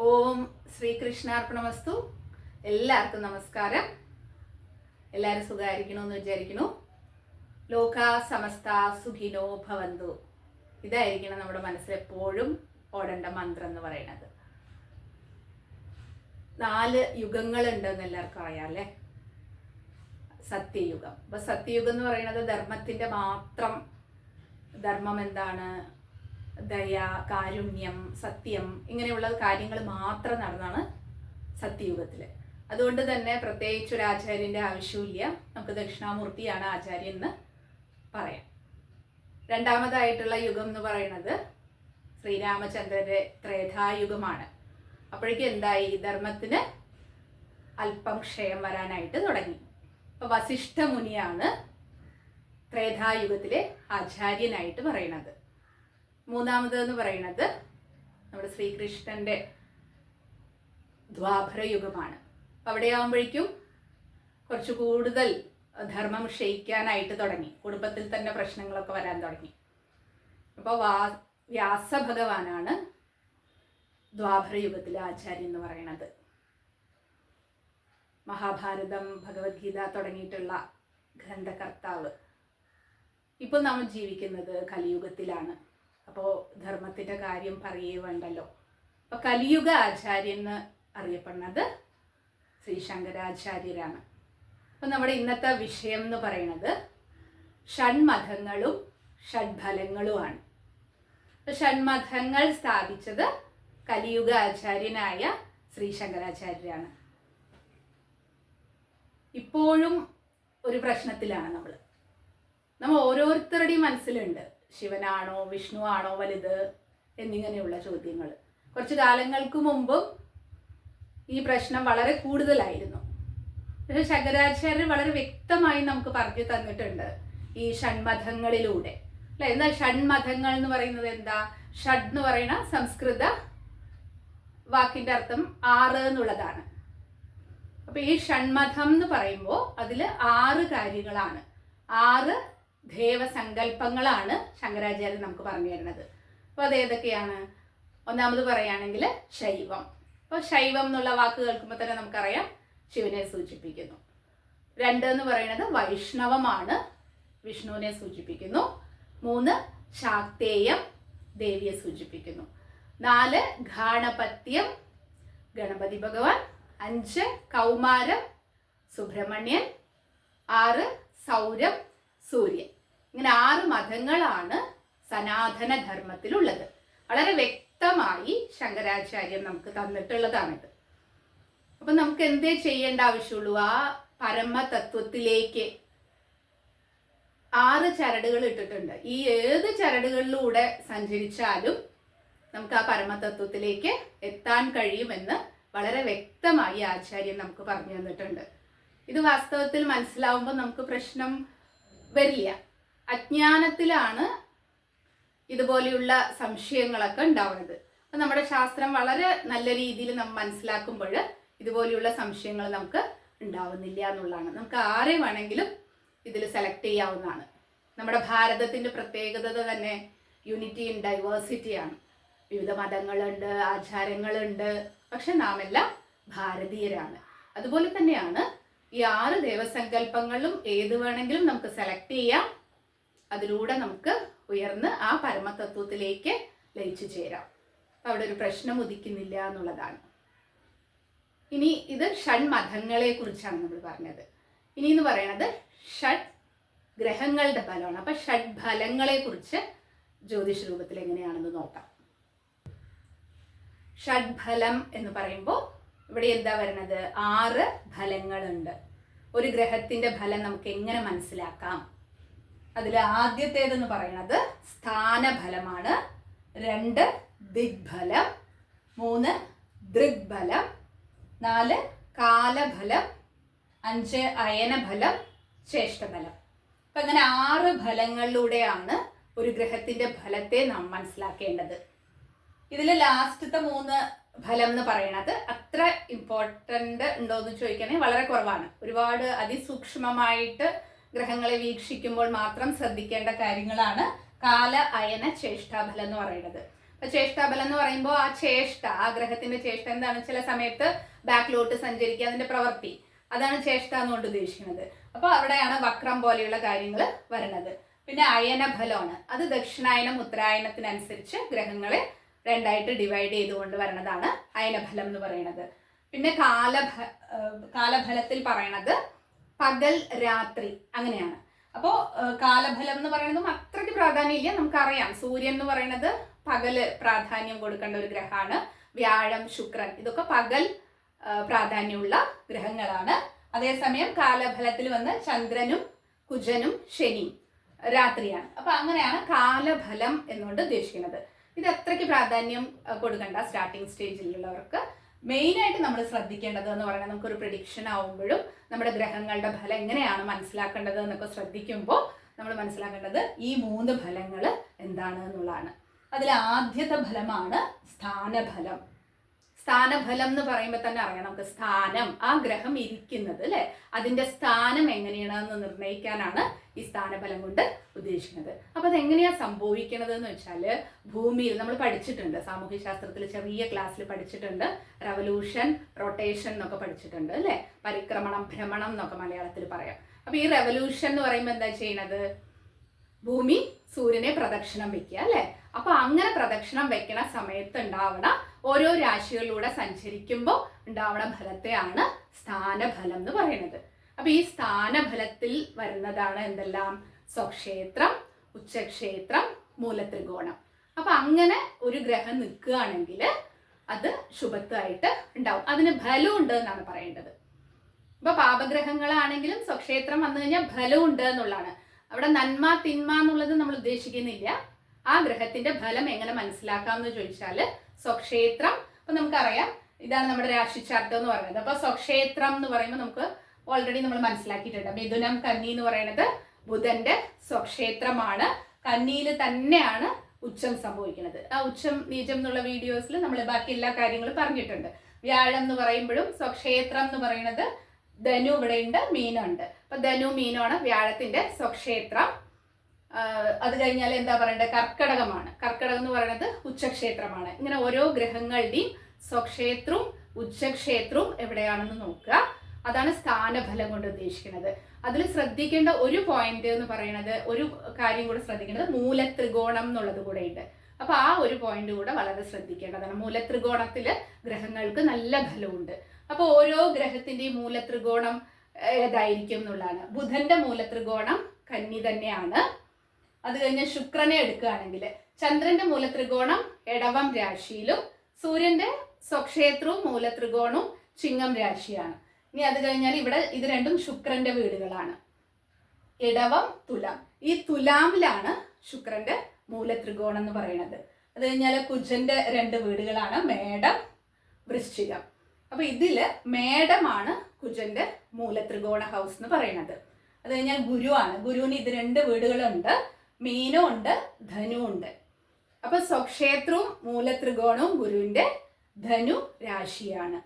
ഓം ശ്രീകൃഷ്ണാർപ്പണമസ്തു. എല്ലാവർക്കും നമസ്കാരം. എല്ലാവരും സുഖമായിരിക്കണമെന്ന് വിചാരിക്കുന്നു. ലോക സമസ്ത സുഖിനോ ഭവന്തു. ഇതായിരിക്കണം നമ്മുടെ മനസ്സിലെപ്പോഴും ഓടേണ്ട മന്ത്രം എന്ന് പറയുന്നത്. നാല് യുഗങ്ങളുണ്ടെന്ന് എല്ലാവർക്കും അറിയാം അല്ലേ? സത്യയുഗം. അപ്പൊ സത്യയുഗം എന്ന് പറയുന്നത് ധർമ്മത്തിന്റെ മാത്രം ധർമ്മം എന്താണ്? ദയ കാരുണ്യം സത്യം ഇങ്ങനെയുള്ള കാര്യങ്ങൾ മാത്രം നടന്നാണ് സത്യയുഗത്തിൽ അതുകൊണ്ട് തന്നെ പ്രത്യേകിച്ച് ഒരു ആചാര്യന്റെ ആവശ്യമില്ല നമുക്ക് ദക്ഷിണാമൂർത്തിയാണ് ആചാര്യൻ എന്ന് പറയാം. രണ്ടാമതായിട്ടുള്ള യുഗം എന്ന് പറയുന്നത് ശ്രീരാമചന്ദ്രന്റെ ത്രേതായുഗമാണ്. അപ്പോഴേക്കും എന്തായി? ധർമ്മത്തിന് അല്പം ക്ഷയം വരാനായിട്ട് തുടങ്ങി. അപ്പോൾ വസിഷ്ഠ മുനിയാണ് ത്രേതായുഗത്തിലെ ആചാര്യനായിട്ട് പറയുന്നത്. മൂന്നാമത് എന്ന് പറയുന്നത് നമ്മുടെ ശ്രീകൃഷ്ണന്റെ ദ്വാപര യുഗമാണ്. അപ്പൊ അവിടെയാകുമ്പോഴേക്കും കുറച്ച് കൂടുതൽ ധർമ്മം ക്ഷയിക്കാനായിട്ട് തുടങ്ങി. കുടുംബത്തിൽ തന്നെ പ്രശ്നങ്ങളൊക്കെ വരാൻ തുടങ്ങി. അപ്പോൾ വാ വ്യാസഭഗവാനാണ് ദ്വാപര യുഗത്തിലെ എന്ന് പറയുന്നത് മഹാഭാരതം ഭഗവത്ഗീത തുടങ്ങിയിട്ടുള്ള ഗ്രന്ഥകർത്താവ് ഇപ്പോൾ നമ്മൾ ജീവിക്കുന്നത് കലിയുഗത്തിലാണ്. അപ്പോൾ ധർമ്മത്തിന്റെ കാര്യം പറയുകയുണ്ടല്ലോ. അപ്പോൾ കലിയുഗ ആചാര്യൻ എന്ന് അറിയപ്പെടുന്നത് ശ്രീ ശങ്കരാചാര്യരാണ് അപ്പം നമ്മുടെ ഇന്നത്തെ വിഷയം എന്ന് പറയുന്നത് ഷൺമതങ്ങളും ഷഡ്ഫലങ്ങളുമാണ് അപ്പോൾ ഷൺമതങ്ങൾ സ്ഥാപിച്ചത് കലിയുഗ ആചാര്യനായ ശ്രീ ശങ്കരാചാര്യരാണ് ഇപ്പോഴും ഒരു പ്രശ്നത്തിലാണ് നമ്മൾ നമ്മൾ ഓരോരുത്തരുടെയും മനസ്സിലുണ്ട്. ശിവനാണോ വിഷ്ണു ആണോ വലുത് എന്നിങ്ങനെയുള്ള ചോദ്യങ്ങൾ കുറച്ച് കാലങ്ങൾക്ക് മുമ്പും ഈ പ്രശ്നം വളരെ കൂടുതലായിരുന്നു. പക്ഷെ ശങ്കരാചാര്യർ വളരെ വ്യക്തമായി നമുക്ക് പറഞ്ഞു തന്നിട്ടുണ്ട് ഈ ഷൺമതങ്ങളിലൂടെ അല്ലെ? എന്നാൽ ഷൺമതങ്ങൾ എന്ന് പറയുന്നത് എന്താ? ഷഡ് എന്ന് പറയുന്ന സംസ്കൃത വാക്കിന്റെ അർത്ഥം ആറ് എന്നുള്ളതാണ്. അപ്പൊ ഈ ഷൺമതം എന്ന് പറയുമ്പോൾ അതിൽ ആറ് കാര്യങ്ങളാണ്. ആറ് ദേവസങ്കല്പങ്ങളാണ് ശങ്കരാചാര്യൻ നമുക്ക് പറഞ്ഞു തരുന്നത്. അപ്പോൾ അത് ഏതൊക്കെയാണ്? ഒന്നാമത് പറയുകയാണെങ്കിൽ ശൈവം. അപ്പോൾ ശൈവം എന്നുള്ള വാക്ക് കേൾക്കുമ്പോൾ തന്നെ നമുക്കറിയാം ശിവനെ സൂചിപ്പിക്കുന്നു. രണ്ട് എന്ന് പറയുന്നത് വൈഷ്ണവമാണ് വിഷ്ണുവിനെ സൂചിപ്പിക്കുന്നു. മൂന്ന് ശാക്തേയം ദേവിയെ സൂചിപ്പിക്കുന്നു. നാല് ഗാണപത്യം ഗണപതി ഭഗവാൻ. അഞ്ച് കൗമാരം സുബ്രഹ്മണ്യൻ. ആറ് സൗരം സൂര്യൻ. ഇങ്ങനെ ആറ് മതങ്ങളാണ് സനാതന ധർമ്മത്തിലുള്ളത് വളരെ വ്യക്തമായി ശങ്കരാചാര്യൻ നമുക്ക് തന്നിട്ടുള്ളതാണിത്. അപ്പൊ നമുക്ക് എന്തേ ചെയ്യേണ്ട ആവശ്യമുള്ളൂ? ആ പരമതത്വത്തിലേക്ക് ആറ് ചരടുകൾ ഇട്ടിട്ടുണ്ട്. ഈ ഏത് ചരടുകളിലൂടെ സഞ്ചരിച്ചാലും നമുക്ക് ആ പരമതത്വത്തിലേക്ക് എത്താൻ കഴിയുമെന്ന് വളരെ വ്യക്തമായി ആചാര്യൻ നമുക്ക് പറഞ്ഞു തന്നിട്ടുണ്ട്. ഇത് വാസ്തവത്തിൽ മനസ്സിലാവുമ്പോൾ നമുക്ക് പ്രശ്നം വരില്ല. അജ്ഞാനത്തിലാണ് ഇതുപോലെയുള്ള സംശയങ്ങളൊക്കെ ഉണ്ടാവുന്നത്. അപ്പം നമ്മുടെ ശാസ്ത്രം വളരെ നല്ല രീതിയിൽ നമ്മൾ മനസ്സിലാക്കുമ്പോൾ ഇതുപോലെയുള്ള സംശയങ്ങൾ നമുക്ക് ഉണ്ടാവുന്നില്ല എന്നുള്ളതാണ്. നമുക്ക് ആരെ വേണമെങ്കിലും ഇതിൽ സെലക്ട് ചെയ്യാവുന്നതാണ്. നമ്മുടെ ഭാരതത്തിന്റെ പ്രത്യേകത തന്നെ യൂണിറ്റി ഇൻ ഡൈവേഴ്സിറ്റിയാണ് വിവിധ മതങ്ങളുണ്ട് ആചാരങ്ങളുണ്ട് പക്ഷെ നാം എല്ലാം ഭാരതീയരാണ്. അതുപോലെ തന്നെയാണ് ഈ ആറ് ദേവസങ്കല്പങ്ങളും ഏത് വേണമെങ്കിലും നമുക്ക് സെലക്ട് ചെയ്യാം. അതിലൂടെ നമുക്ക് ഉയർന്ന് ആ പരമതത്വത്തിലേക്ക് ലയിച്ചു ചേരാം. അവിടെ ഒരു പ്രശ്നം ഉദിക്കുന്നില്ല എന്നുള്ളതാണ്. ഇനി ഇത് ഷൺമതങ്ങളെ കുറിച്ചാണ് നമ്മൾ പറഞ്ഞത്. ഇനി എന്ന് പറയുന്നത് ഷഡ് ഗ്രഹങ്ങളുടെ ഫലമാണ്. അപ്പൊ ഷഡ് ഫലങ്ങളെ കുറിച്ച് ജ്യോതിഷ രൂപത്തിൽ എങ്ങനെയാണെന്ന് നോക്കാം. ഷഡ്ഫലം എന്ന് പറയുമ്പോൾ ഇവിടെ എന്താ വരുന്നത് ആറ് ഫലങ്ങളുണ്ട്. ഒരു ഗ്രഹത്തിന്റെ ഫലം നമുക്ക് എങ്ങനെ മനസ്സിലാക്കാം? അതിൽ ആദ്യത്തേതെന്ന് പറയുന്നത് സ്ഥാനഫലമാണ്. രണ്ട് ദിഗ്ഫലം. മൂന്ന് ദൃഗ്ഫലം. നാല് കാലഫലം. അഞ്ച് അയനഫലം. ചേഷ്ടഫലം അപ്പം അങ്ങനെ ആറ് ഫലങ്ങളിലൂടെയാണ് ഒരു ഗ്രഹത്തിന്റെ ഫലത്തെ നാം മനസ്സിലാക്കേണ്ടത്. ഇതിൽ ലാസ്റ്റത്തെ മൂന്ന് ഫലം എന്ന് പറയുന്നത് അത്ര ഇമ്പോർട്ടന്റ് ഉണ്ടോ എന്ന് ചോദിക്കുകയാണെങ്കിൽ വളരെ കുറവാണ്. ഒരുപാട് അതിസൂക്ഷ്മമായിട്ട് ഗ്രഹങ്ങളെ വീക്ഷിക്കുമ്പോൾ മാത്രം ശ്രദ്ധിക്കേണ്ട കാര്യങ്ങളാണ് കാല അയന ചേഷ്ടാബലം എന്ന് പറയുന്നത്. അപ്പൊ ചേഷ്ടാബലം എന്ന് പറയുമ്പോൾ ആ ചേഷ്ട ആ ഗ്രഹത്തിന്റെ ചേഷ്ട എന്താണ്? ചില സമയത്ത് ബാക്കിലോട്ട് സഞ്ചരിക്കുക അതിന്റെ പ്രവൃത്തി. അതാണ് ചേഷ്ട എന്നുകൊണ്ട് ഉദ്ദേശിക്കുന്നത്. അപ്പൊ അവിടെയാണ് വക്രം പോലെയുള്ള കാര്യങ്ങൾ വരുന്നത് പിന്നെ അയന ഫലമാണ്. അത് ദക്ഷിണായനം ഉത്തരായനത്തിനനുസരിച്ച് ഗ്രഹങ്ങളെ രണ്ടായിട്ട് ഡിവൈഡ് ചെയ്തുകൊണ്ട് വരണതാണ് അയനഫലം എന്ന് പറയുന്നത്. പിന്നെ ഏഹ് കാലഫലത്തിൽ പറയണത് പകൽ രാത്രി അങ്ങനെയാണ്. അപ്പോൾ കാലഫലം എന്ന് പറയുന്നതും അത്രയ്ക്ക് പ്രാധാന്യമില്ല. നമുക്കറിയാം. സൂര്യൻ എന്ന് പറയുന്നത് പകൽ പ്രാധാന്യം കൊടുക്കേണ്ട ഒരു ഗ്രഹമാണ്. വ്യാഴം ശുക്രൻ ഇതൊക്കെ പകൽ പ്രാധാന്യമുള്ള ഗ്രഹങ്ങളാണ്. അതേസമയം കാലഫലത്തിൽ വന്ന് ചന്ദ്രനും കുജനും ശനിയും രാത്രിയാണ്. അപ്പൊ അങ്ങനെയാണ് കാലഫലം എന്നുകൊണ്ട് ഉദ്ദേശിക്കുന്നത്. ഇത് അത്രയ്ക്ക് പ്രാധാന്യം കൊടുക്കണ്ട സ്റ്റാർട്ടിംഗ് സ്റ്റേജിലുള്ളവർക്ക്. മെയിനായിട്ട് നമ്മൾ ശ്രദ്ധിക്കേണ്ടത് എന്ന് പറയുന്നത് നമുക്കൊരു പ്രഡിക്ഷൻ ആവുമ്പോഴും നമ്മുടെ ഗ്രഹങ്ങളുടെ ഫലം എങ്ങനെയാണ് മനസ്സിലാക്കേണ്ടത് എന്നൊക്കെ ശ്രദ്ധിക്കുമ്പോൾ നമ്മൾ മനസ്സിലാക്കേണ്ടത് ഈ മൂന്ന് ഫലങ്ങൾ എന്താണ് എന്നുള്ളതാണ്. അതിൽ ആദ്യത്തെ ഫലമാണ് സ്ഥാനഫലം. സ്ഥാനഫലം എന്ന് പറയുമ്പോൾ തന്നെ അറിയാം നമുക്ക് സ്ഥാനം ആ ഗ്രഹം ഇരിക്കുന്നത് അല്ലെ? അതിന്റെ സ്ഥാനം എങ്ങനെയാണെന്ന് നിർണയിക്കാനാണ് ഈ സ്ഥാനഫലം കൊണ്ട് ഉദ്ദേശിക്കുന്നത്. അപ്പൊ അതെങ്ങനെയാ സംഭവിക്കുന്നത് എന്ന് വെച്ചാൽ ഭൂമിയിൽ നമ്മൾ പഠിച്ചിട്ടുണ്ട് സാമൂഹ്യ ശാസ്ത്രത്തിൽ ചെറിയ ക്ലാസ്സിൽ പഠിച്ചിട്ടുണ്ട് റവല്യൂഷൻ റൊട്ടേഷൻ എന്നൊക്കെ പഠിച്ചിട്ടുണ്ട് അല്ലെ? പരിക്രമണം ഭ്രമണം എന്നൊക്കെ മലയാളത്തിൽ പറയാം. അപ്പൊ ഈ റെവല്യൂഷൻ എന്ന് പറയുമ്പോൾ എന്താ ചെയ്യണത്? ഭൂമി സൂര്യനെ പ്രദക്ഷിണം വെക്കുക അല്ലെ? അപ്പൊ അങ്ങനെ പ്രദക്ഷിണം വെക്കണ സമയത്ത് ഉണ്ടാവണ ഓരോ രാശികളിലൂടെ സഞ്ചരിക്കുമ്പോൾ ഉണ്ടാവണ ഫലത്തെയാണ് സ്ഥാനഫലം എന്ന് പറയുന്നത്. അപ്പൊ ഈ സ്ഥാനഫലത്തിൽ വരുന്നതാണ് എന്തെല്ലാം? സ്വക്ഷേത്രം ഉച്ചക്ഷേത്രം മൂലത്രികോണം. അപ്പൊ അങ്ങനെ ഒരു ഗ്രഹം നിൽക്കുകയാണെങ്കിൽ അത് ശുഭത്വമായിട്ട് ഉണ്ടാവും. അതിന് ഫലം ഉണ്ട് എന്നാണ് പറയേണ്ടത്. ഇപ്പൊ പാപഗ്രഹങ്ങളാണെങ്കിലും സ്വക്ഷേത്രം വന്നു കഴിഞ്ഞാൽ ഫലം ഉണ്ട് എന്നുള്ളതാണ്. അവിടെ നന്മ തിന്മ എന്നുള്ളത് നമ്മൾ ഉദ്ദേശിക്കുന്നില്ല. ആ ഗ്രഹത്തിന്റെ ഫലം എങ്ങനെ മനസ്സിലാക്കാം എന്ന് ചോദിച്ചാൽ സ്വക്ഷേത്രം. അപ്പൊ നമുക്കറിയാം ഇതാണ് നമ്മുടെ രാശി ചാർട്ട് എന്ന് പറയുന്നത്. അപ്പൊ സ്വക്ഷേത്രം എന്ന് പറയുമ്പോൾ നമുക്ക് ഓൾറെഡി നമ്മൾ മനസ്സിലാക്കിയിട്ടുണ്ട്. മിഥുനം കന്നി എന്ന് പറയുന്നത് ബുധന്റെ സ്വക്ഷേത്രമാണ്. കന്നിയിൽ തന്നെയാണ് ഉച്ചം സംഭവിക്കുന്നത്. ആ ഉച്ചം നീചം എന്നുള്ള വീഡിയോസിൽ നമ്മൾ ബാക്കി എല്ലാ കാര്യങ്ങളും പറഞ്ഞിട്ടുണ്ട്. വ്യാഴം എന്ന് പറയുമ്പോഴും സ്വക്ഷേത്രം എന്ന് പറയുന്നത് ധനു ഇവിടെയുണ്ട് മീനുണ്ട് അപ്പൊ ധനു മീനാണ് വ്യാഴത്തിന്റെ സ്വക്ഷേത്രം. അത് കഴിഞ്ഞാൽ എന്താ പറയണ്ടത് കർക്കടകമാണ്. കർക്കടകം എന്ന് പറയുന്നത് ഉച്ചക്ഷേത്രമാണ്. ഇങ്ങനെ ഓരോ ഗ്രഹങ്ങളുടെയും സ്വക്ഷേത്രവും ഉച്ചക്ഷേത്രവും എവിടെയാണെന്ന് നോക്കുക. അതാണ് സ്ഥാനഫലം കൊണ്ട് ഉദ്ദേശിക്കുന്നത്. അതിൽ ശ്രദ്ധിക്കേണ്ട ഒരു പോയിന്റ് എന്ന് പറയുന്നത് ഒരു കാര്യം കൂടെ ശ്രദ്ധിക്കേണ്ടത് മൂലത്രികോണം എന്നുള്ളത് കൂടെ ഉണ്ട്. അപ്പൊ ആ ഒരു പോയിന്റ് കൂടെ വളരെ ശ്രദ്ധിക്കേണ്ടതാണ്. മൂലത്രികോണത്തിൽ ഗ്രഹങ്ങൾക്ക് നല്ല ഫലമുണ്ട്. അപ്പൊ ഓരോ ഗ്രഹത്തിന്റെയും മൂലത്രികോണം ഏതായിരിക്കും എന്നുള്ളതാണ്. ബുധന്റെ മൂലത്രികോണം കന്നി തന്നെയാണ്. അത് കഴിഞ്ഞ് ശുക്രനെ എടുക്കുകയാണെങ്കിൽ ചന്ദ്രന്റെ മൂലത്രികോണം എടവം രാശിയിലും സൂര്യന്റെ സ്വക്ഷേത്രവും മൂലത്രികോണവും ചിങ്ങം രാശിയാണ്. ഇനി അത് കഴിഞ്ഞാൽ ഇവിടെ ഇത് രണ്ടും ശുക്രന്റെ വീടുകളാണ്. ഇടവം തുലാം. ഈ തുലാമിലാണ് ശുക്രന്റെ മൂലത്രികോണം എന്ന് പറയുന്നത്. അത് കഴിഞ്ഞാൽ കുജന്റെ രണ്ട് വീടുകളാണ് മേടം വൃശ്ചികം. അപ്പൊ ഇതിൽ മേടമാണ് കുജന്റെ മൂലത്രികോണ ഹൗസ് എന്ന് പറയുന്നത്. അത് കഴിഞ്ഞാൽ ഗുരുവാണ്. ഗുരുവിന് ഇത് രണ്ട് വീടുകളുണ്ട്. മീനും ഉണ്ട് ധനു ഉണ്ട് അപ്പൊ സ്വക്ഷേത്രവും മൂലത്രികോണവും ഗുരുവിന്റെ ധനു രാശിയാണ്.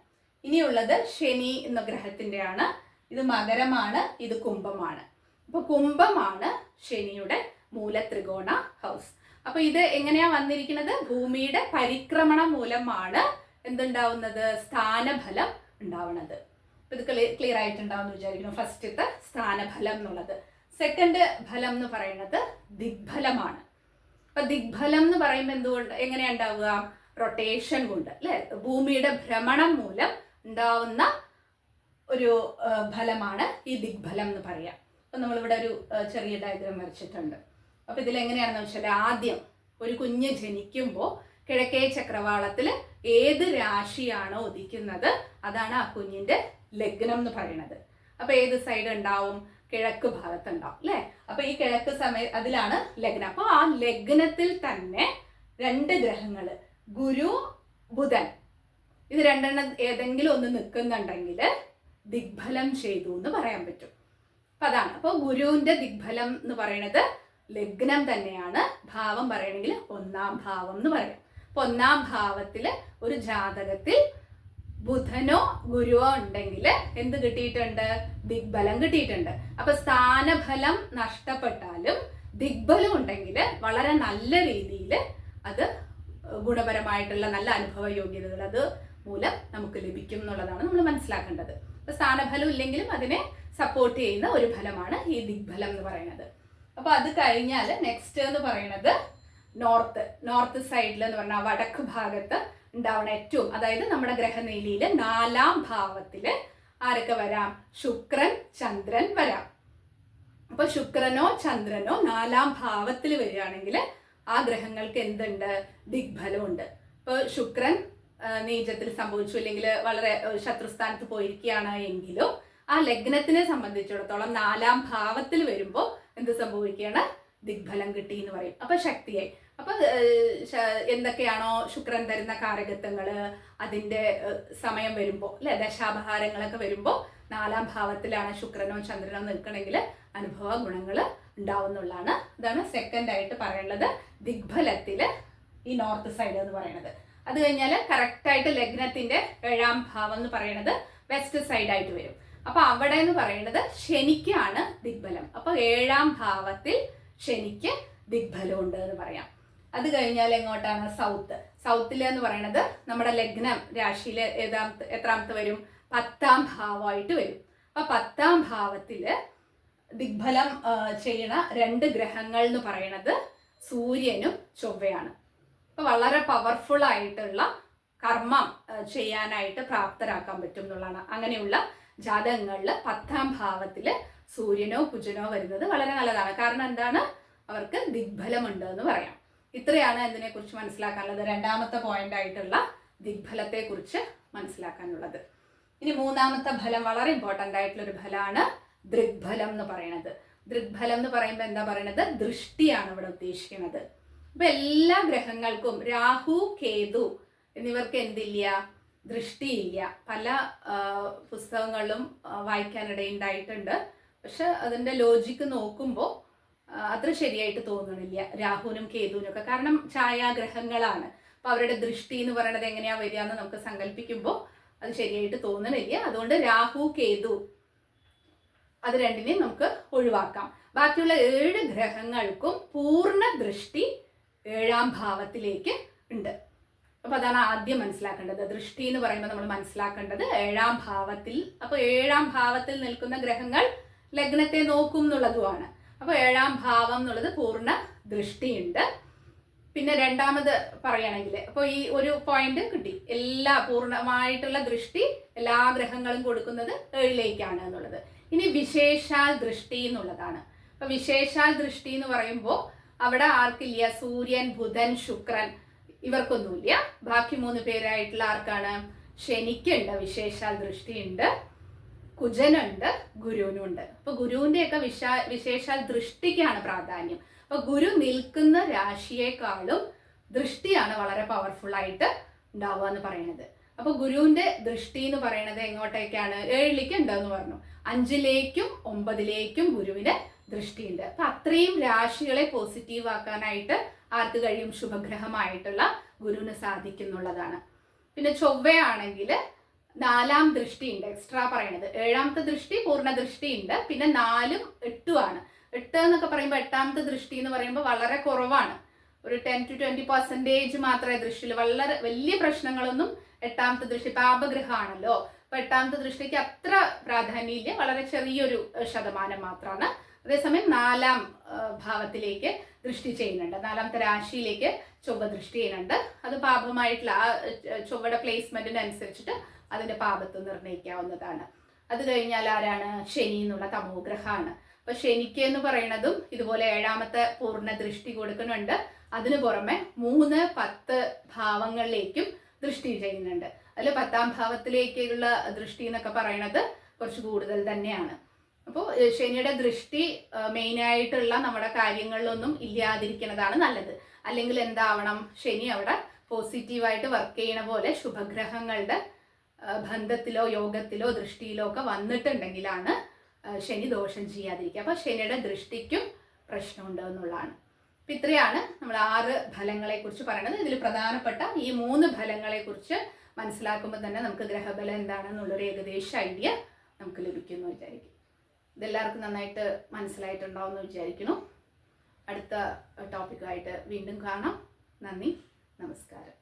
ഇനിയുള്ളത് ശനി എന്ന ഗ്രഹത്തിന്റെയാണ്. ഇത് മകരമാണ് ഇത് കുംഭമാണ്. അപ്പൊ കുംഭമാണ് ശനിയുടെ മൂലത്രികോണ ഹൗസ്. അപ്പൊ ഇത് എങ്ങനെയാ വന്നിരിക്കുന്നത്? ഭൂമിയുടെ പരിക്രമണം മൂലമാണ് എന്തുണ്ടാവുന്നത്? സ്ഥാനഫലം ഉണ്ടാവുന്നത് ഇത് ക്ലിയർ ആയിട്ടുണ്ടാവും എന്ന് വിചാരിക്കുന്നു. ഫസ്റ്റത്തെ സ്ഥാനഫലം എന്നുള്ളത്. സെക്കൻഡ് ഫലം എന്ന് പറയുന്നത് ദിഗ്ഫലമാണ്. അപ്പൊ ദിഗ്ഫലം എന്ന് പറയുമ്പോൾ എന്തുകൊണ്ട് എങ്ങനെയുണ്ടാവുക റൊട്ടേഷൻ കൊണ്ട് അല്ലെ? ഭൂമിയുടെ ഭ്രമണം മൂലം ഉണ്ടാവുന്ന ഒരു ഫലമാണ് ഈ ദിഗ്ഫലം എന്ന് പറയാം. അപ്പൊ നമ്മളിവിടെ ഒരു ചെറിയ ഡയഗ്രാം വരച്ചിട്ടുണ്ട്. അപ്പൊ ഇതിൽ എങ്ങനെയാണെന്ന് വെച്ചാൽ ആദ്യം ഒരു കുഞ്ഞ് ജനിക്കുമ്പോൾ കിഴക്കേ ചക്രവാളത്തിൽ ഏത് രാശിയാണോ ഉദിക്കുന്നത്? അതാണ് ആ കുഞ്ഞിന്റെ ലഗ്നം എന്ന് പറയുന്നത്. അപ്പൊ ഏത് സൈഡ് ഉണ്ടാവും? കിഴക്ക് ഭാഗത്ത് ഉണ്ടാവും അല്ലെ? അപ്പൊ ഈ കിഴക്ക് സമയ അതിലാണ് ലഗ്നം. അപ്പൊ ആ ലഗ്നത്തിൽ തന്നെ രണ്ട് ഗ്രഹങ്ങൾ ഗുരു ബുധൻ. ഇത് രണ്ടെണ്ണം ഏതെങ്കിലും ഒന്ന് നിൽക്കുന്നുണ്ടെങ്കിൽ ദിഗ്ഫലം ചെയ്തു എന്ന് പറയാൻ പറ്റും. അപ്പൊ അതാണ്. അപ്പോൾ ഗുരുവിന്റെ ദിഗ്ഫലം എന്ന് പറയുന്നത് ലഗ്നം തന്നെയാണ്. ഭാവം പറയണമെങ്കിൽ ഒന്നാം ഭാവം എന്ന് പറയാം. അപ്പൊ ഒന്നാം ഭാവത്തിൽ ഒരു ജാതകത്തിൽ ബുധനോ ഗുരുവോ ഉണ്ടെങ്കിൽ എന്ത് കിട്ടിയിട്ടുണ്ട്? ദിഗ്ബലം കിട്ടിയിട്ടുണ്ട്. അപ്പൊ സ്ഥാനഫലം നഷ്ടപ്പെട്ടാലും ദിഗ്ബലം ഉണ്ടെങ്കിൽ വളരെ നല്ല രീതിയിൽ അത് ഗുണപരമായിട്ടുള്ള നല്ല അനുഭവ യോഗ്യതകൾ അത് മൂലം നമുക്ക് ലഭിക്കും എന്നുള്ളതാണ് നമ്മൾ മനസ്സിലാക്കേണ്ടത്. അപ്പൊ സ്ഥാനഫലം ഇല്ലെങ്കിലും അതിനെ സപ്പോർട്ട് ചെയ്യുന്ന ഒരു ഫലമാണ് ഈ ദിഗ്ബലം എന്ന് പറയുന്നത്. അപ്പൊ അത് കഴിഞ്ഞാൽ നെക്സ്റ്റ് എന്ന് പറയുന്നത് നോർത്ത് നോർത്ത് സൈഡിൽ എന്ന് പറഞ്ഞാൽ വടക്ക് ഭാഗത്ത് ഉണ്ടാവണ ഏറ്റവും അതായത് നമ്മുടെ ഗ്രഹനിലയിൽ നാലാം ഭാവത്തിൽ ആരൊക്കെ വരാം? ശുക്രൻ ചന്ദ്രൻ വരാം. അപ്പൊ ശുക്രനോ ചന്ദ്രനോ നാലാം ഭാവത്തിൽ വരികയാണെങ്കിൽ ആ ഗ്രഹങ്ങൾക്ക് എന്തുണ്ട്? ദിഗ്ഫലമുണ്ട് ഇപ്പൊ ശുക്രൻ നീചത്തിൽ സംഭവിച്ചു അല്ലെങ്കിൽ വളരെ ശത്രുസ്ഥാനത്ത് പോയിരിക്കുകയാണ് എങ്കിലും ആ ലഗ്നത്തിനെ സംബന്ധിച്ചിടത്തോളം നാലാം ഭാവത്തിൽ വരുമ്പോൾ എന്ത് സംഭവിക്കുകയാണ്? ദിഗ്ഫലം കിട്ടി എന്ന് പറയും. അപ്പൊ ശക്തിയായി. അപ്പൊ എന്തൊക്കെയാണോ ശുക്രൻ തരുന്ന കാരകത്വങ്ങൾ അതിന്റെ സമയം വരുമ്പോ അല്ലെ ദശാപഹാരങ്ങളൊക്കെ വരുമ്പോ നാലാം ഭാവത്തിലാണ് ശുക്രനോ ചന്ദ്രനോ നിൽക്കണമെങ്കിൽ അനുഭവ ഗുണങ്ങൾ ഉണ്ടാവുന്നുള്ളതാണ്. ഇതാണ് സെക്കൻഡ് ആയിട്ട് പറയുന്നത് ദിഗ്ഫലത്തിൽ ഈ നോർത്ത് സൈഡ് എന്ന് പറയുന്നത് അത് കഴിഞ്ഞാൽ കറക്റ്റായിട്ട് ലഗ്നത്തിന്റെ ഏഴാം ഭാവം എന്ന് പറയുന്നത് വെസ്റ്റ് സൈഡായിട്ട് വരും. അപ്പൊ അവിടെ എന്ന് പറയുന്നത് ശനിക്കാണ് ദിഗ്ബലം അപ്പൊ ഏഴാം ഭാവത്തിൽ ശനിക്ക് ദിഗ്ബലം ഉണ്ട് എന്ന് പറയാം. അത് കഴിഞ്ഞാൽ എങ്ങോട്ടാണ്? സൗത്ത്. സൗത്തിൽ എന്ന് പറയുന്നത് നമ്മുടെ ലഗ്നം രാശിയിൽ ഏതാമത്തെ എത്രാമത്തെ വരും? പത്താം ഭാവമായിട്ട് വരും. അപ്പൊ പത്താം ഭാവത്തിൽ ദിഗ്ഫലം ചെയ്യണ രണ്ട് ഗ്രഹങ്ങൾ എന്ന് പറയുന്നത് സൂര്യനും ചൊവ്വയാണ്. അപ്പൊ വളരെ പവർഫുൾ ആയിട്ടുള്ള കർമ്മം ചെയ്യാനായിട്ട് പ്രാപ്തരാക്കാൻ പറ്റും എന്നുള്ളതാണ്. അങ്ങനെയുള്ള ജാതകങ്ങളിൽ പത്താം ഭാവത്തിൽ സൂര്യനോ കുജനോ വരുന്നത് വളരെ നല്ലതാണ്. കാരണം എന്താണ്? അവർക്ക് ദിഗ്ഫലമുണ്ട് എന്ന് പറയാം. ഇത്രയാണ് ഇതിനെ കുറിച്ച് മനസ്സിലാക്കാനുള്ളത്. രണ്ടാമത്തെ പോയിന്റ് ആയിട്ടുള്ള ദിഗ്ഫലത്തെ കുറിച്ച് മനസ്സിലാക്കാനുള്ളത്. ഇനി മൂന്നാമത്തെ ഫലം വളരെ ഇമ്പോർട്ടന്റ് ആയിട്ടുള്ള ഒരു ഫലമാണ് ദൃഗ്ഫലം എന്ന് പറയുന്നത് ദൃഗ്ഫലം എന്ന് പറയുമ്പോൾ എന്താ പറയുന്നത് ദൃഷ്ടിയാണ് ഇവിടെ ഉദ്ദേശിക്കുന്നത് അപ്പൊ എല്ലാ ഗ്രഹങ്ങൾക്കും രാഹു കേതു എന്നിവർക്ക് എന്തില്ല? ദൃഷ്ടിയില്ല. പല പുസ്തകങ്ങളും വായിക്കാനിടയുണ്ടായിട്ടുണ്ട്. പക്ഷെ അതിന്റെ ലോജിക്ക് നോക്കുമ്പോൾ അത്ര ശരിയായിട്ട് തോന്നണില്ല രാഹുവിനും കേതുവിനും ഒക്കെ. കാരണം ഛായാഗ്രഹങ്ങളാണ്. അപ്പൊ അവരുടെ ദൃഷ്ടി എന്ന് പറയുന്നത് എങ്ങനെയാ വരിക എന്ന് നമുക്ക് സങ്കല്പിക്കുമ്പോൾ അത് ശരിയായിട്ട് തോന്നണില്ല അതുകൊണ്ട് രാഹു കേതു അത് രണ്ടിനെയും നമുക്ക് ഒഴിവാക്കാം. ബാക്കിയുള്ള ഏഴ് ഗ്രഹങ്ങൾക്കും പൂർണ ദൃഷ്ടി ഏഴാം ഭാവത്തിലേക്ക് ഉണ്ട്. അപ്പൊ അതാണ് ആദ്യം മനസ്സിലാക്കേണ്ടത്. ദൃഷ്ടി എന്ന് പറയുമ്പോൾ നമ്മൾ മനസ്സിലാക്കേണ്ടത് ഏഴാം ഭാവത്തിൽ. അപ്പൊ ഏഴാം ഭാവത്തിൽ നിൽക്കുന്ന ഗ്രഹങ്ങൾ ലഗ്നത്തെ നോക്കും എന്നുള്ളതുമാണ്. അപ്പൊ ഏഴാം ഭാവം എന്നുള്ളത് പൂർണ ദൃഷ്ടിയുണ്ട്. പിന്നെ രണ്ടാമത് പറയുകയാണെങ്കിൽ അപ്പോൾ ഈ ഒരു പോയിന്റ് കിട്ടി. എല്ലാ പൂർണമായിട്ടുള്ള ദൃഷ്ടി എല്ലാ ഗ്രഹങ്ങളും കൊടുക്കുന്നത് ഏഴിലേക്കാണ് എന്നുള്ളത്. ഇനി വിശേഷാൽ ദൃഷ്ടി എന്നുള്ളതാണ്. അപ്പൊ വിശേഷാൽ ദൃഷ്ടി എന്ന് പറയുമ്പോൾ അവിടെ ആർക്കില്ല? സൂര്യൻ ബുധൻ ശുക്രൻ ഇവർക്കൊന്നുമില്ല. ബാക്കി മൂന്ന് പേരായിട്ടുള്ള ആർക്കാണ്? ശനിക്കുണ്ട്. വിശേഷാൽ ദൃഷ്ടിയുണ്ട്. കുജനുണ്ട് ഗുരുവിനുണ്ട് അപ്പൊ ഗുരുവിന്റെ ഒക്കെ വിശാ വിശേഷാൽ ദൃഷ്ടിക്കാണ് പ്രാധാന്യം. അപ്പൊ ഗുരു നിൽക്കുന്ന രാശിയേക്കാളും ദൃഷ്ടിയാണ് വളരെ പവർഫുൾ ആയിട്ട് ഉണ്ടാവുക എന്ന് പറയുന്നത്. അപ്പൊ ഗുരുവിന്റെ ദൃഷ്ടി എന്ന് പറയുന്നത് എങ്ങോട്ടേക്കാണ്? ഏഴിലേക്ക് ഉണ്ടെന്ന് പറഞ്ഞു. അഞ്ചിലേക്കും ഒമ്പതിലേക്കും ഗുരുവിന് ദൃഷ്ടിയുണ്ട്. അപ്പൊ അത്രയും രാശികളെ പോസിറ്റീവ് ആക്കാനായിട്ട് ആർക്ക് കഴിയും? ശുഭഗ്രഹമായിട്ടുള്ള ഗുരുവിന് സാധിക്കുന്നുള്ളതാണ്. പിന്നെ ചൊവ്വയാണെങ്കിൽ നാലാം ദൃഷ്ടി ഉണ്ട് എക്സ്ട്രാ പറയണത്. ഏഴാമത്തെ ദൃഷ്ടി പൂർണ ദൃഷ്ടി ഉണ്ട് പിന്നെ നാലും എട്ടുമാണ് എട്ട് എന്നൊക്കെ പറയുമ്പോൾ എട്ടാമത്തെ ദൃഷ്ടി എന്ന് പറയുമ്പോൾ വളരെ കുറവാണ്. ഒരു ടെൻ ടു ട്വന്റി പെർസെന്റേജ് മാത്രമേ ദൃഷ്ടിയിൽ വളരെ വലിയ പ്രശ്നങ്ങളൊന്നും എട്ടാമത്തെ ദൃഷ്ടി പാപഗ്രഹമാണല്ലോ. അപ്പൊ എട്ടാമത്തെ ദൃഷ്ടിക്ക് അത്ര പ്രാധാന്യമില്ല. വളരെ ചെറിയൊരു ശതമാനം മാത്രമാണ് അതേസമയം നാലാം ഭാവത്തിലേക്ക് ദൃഷ്ടി ചെയ്യുന്നുണ്ട്. നാലാമത്തെ രാശിയിലേക്ക് ചൊവ്വ ദൃഷ്ടി ചെയ്യുന്നുണ്ട്. അത് പാപമായിട്ടുള്ള ആ ചൊവ്വയുടെ പ്ലേസ്മെന്റിന് പ്ലേസ്മെന്റിനനുസരിച്ചിട്ട് അതിന്റെ പാപത്വം നിർണയിക്കാവുന്നതാണ് അത് കഴിഞ്ഞാൽ ആരാണ്? ശനി എന്നുള്ള തമോഗ്രഹമാണ് അപ്പൊ ശനിക്ക് എന്ന് പറയുന്നതും ഇതുപോലെ ഏഴാമത്തെ പൂർണ ദൃഷ്ടി കൊടുക്കുന്നുണ്ട്. അതിനു പുറമെ മൂന്ന് പത്ത് ഭാവങ്ങളിലേക്കും ദൃഷ്ടി ചെയ്യുന്നുണ്ട്. അതിൽ പത്താം ഭാവത്തിലേക്കുള്ള ദൃഷ്ടി എന്നൊക്കെ പറയുന്നത് കുറച്ച് കൂടുതൽ തന്നെയാണ്. അപ്പോൾ ശനിയുടെ ദൃഷ്ടി മെയിനായിട്ടുള്ള നമ്മുടെ കാര്യങ്ങളിലൊന്നും ഇല്ലാതിരിക്കുന്നതാണ് നല്ലത്. അല്ലെങ്കിൽ എന്താവണം? ശനി അവിടെ പോസിറ്റീവായിട്ട് വർക്ക് ചെയ്യണ പോലെ ശുഭഗ്രഹങ്ങളുടെ ബന്ധത്തിലോ യോഗത്തിലോ ദൃഷ്ടിയിലോ ഒക്കെ വന്നിട്ടുണ്ടെങ്കിലാണ് ശനി ദോഷം ചെയ്യാതിരിക്കുക. അപ്പൊ ശനിയുടെ ദൃഷ്ടിക്കും പ്രശ്നമുണ്ട് എന്നുള്ളതാണ്. അപ്പൊ ഇത്രയാണ് നമ്മൾ ആറ് ഫലങ്ങളെ കുറിച്ച് പറയുന്നത് ഇതിൽ പ്രധാനപ്പെട്ട ഈ മൂന്ന് ഫലങ്ങളെ കുറിച്ച് മനസ്സിലാക്കുമ്പോൾ തന്നെ നമുക്ക് ഗ്രഹബലം എന്താണെന്നുള്ളൊരു ഏകദേശ ഐഡിയ നമുക്ക് ലഭിക്കുന്നു വിചാരിക്കും. ഇതെല്ലാവർക്കും നന്നായിട്ട് മനസ്സിലായിട്ടുണ്ടാവും എന്ന് വിചാരിക്കുന്നു. അടുത്ത ടോപ്പിക്കായിട്ട് വീണ്ടും കാണാം. നന്ദി നമസ്കാരം.